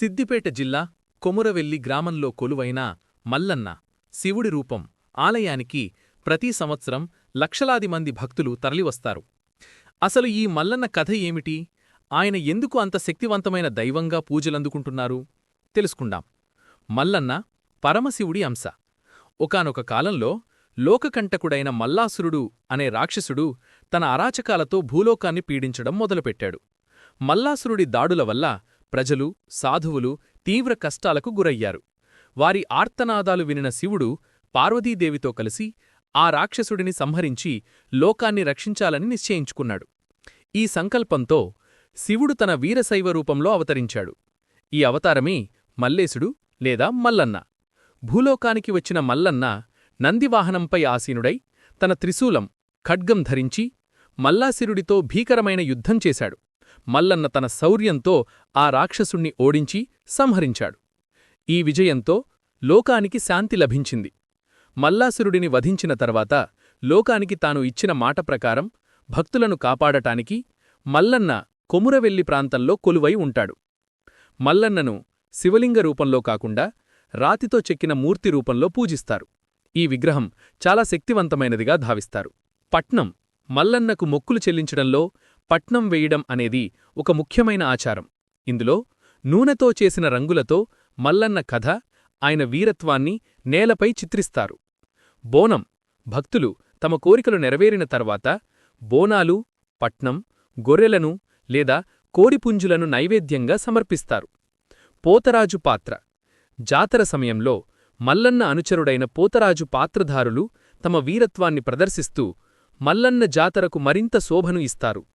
సిద్దిపేట జిల్లా కొమురవెల్లి గ్రామంలో కొలువైన మల్లన్న శివుడి రూపం ఆలయానికి ప్రతి సంవత్సరం లక్షలాది మంది భక్తులు తరలివస్తారు. అసలు ఈ మల్లన్న కథ ఏమిటి? ఆయన ఎందుకు అంత శక్తివంతమైన దైవంగా పూజలందుకుంటున్నారు? తెలుసుకుందాం. మల్లన్న పరమశివుడి అంశ. ఒకానొక కాలంలో లోకకంటకుడైన మల్లాసురుడు అనే రాక్షసుడు తన అరాచకాలతో భూలోకాన్ని పీడించడం మొదలుపెట్టాడు. మల్లాసురుడి దాడుల వల్ల ప్రజలు సాధువులు తీవ్ర కష్టాలకు గురయ్యారు. వారి ఆర్తనాదాలు వినిన శివుడు పార్వతీదేవితో కలిసి ఆ రాక్షసుడిని సంహరించి లోకాన్ని రక్షించాలని నిశ్చయించుకున్నాడు. ఈ సంకల్పంతో శివుడు తన వీరశైవ రూపంలో అవతరించాడు. ఈ అవతారమే మల్లేశుడు లేదా మల్లన్న. భూలోకానికి వచ్చిన మల్లన్న నందివాహనంపై ఆసీనుడై తన త్రిశూలం ఖడ్గం ధరించి మల్లాసిరుడితో భీకరమైన యుద్ధం చేశాడు. మల్లన్న తన శౌర్యంతో ఆ రాక్షసుణ్ణి ఓడించి సంహరించాడు. ఈ విజయంతో లోకానికి శాంతి లభించింది. మల్లాసురుడిని వధించిన తర్వాత లోకానికి తాను ఇచ్చిన మాట ప్రకారం భక్తులను కాపాడటానికి మల్లన్న కొమురవెల్లి ప్రాంతంలో కొలువై ఉంటాడు. మల్లన్నను శివలింగ రూపంలో కాకుండా రాతితో చెక్కిన మూర్తి రూపంలో పూజిస్తారు. ఈ విగ్రహం చాలా శక్తివంతమైనదిగా ధావిస్తారు పట్నం మల్లన్నకు మొక్కులు చెల్లించడంలో పట్నం వేయడం అనేది ఒక ముఖ్యమైన ఆచారం. ఇందులో నూనెతో చేసిన రంగులతో మల్లన్న కథ ఆయన వీరత్వాన్ని నేలపై చిత్రిస్తారు. బోనం భక్తులు తమ కోరికలు నెరవేరిన తర్వాత బోనాలు పట్నం గొర్రెలను లేదా కోడిపుంజులను నైవేద్యంగా సమర్పిస్తారు. పోతరాజు పాత్ర జాతర సమయంలో మల్లన్న అనుచరుడైన పోతరాజు పాత్రధారులు తమ వీరత్వాన్ని ప్రదర్శిస్తూ మల్లన్న జాతరకు మరింత శోభను ఇస్తారు.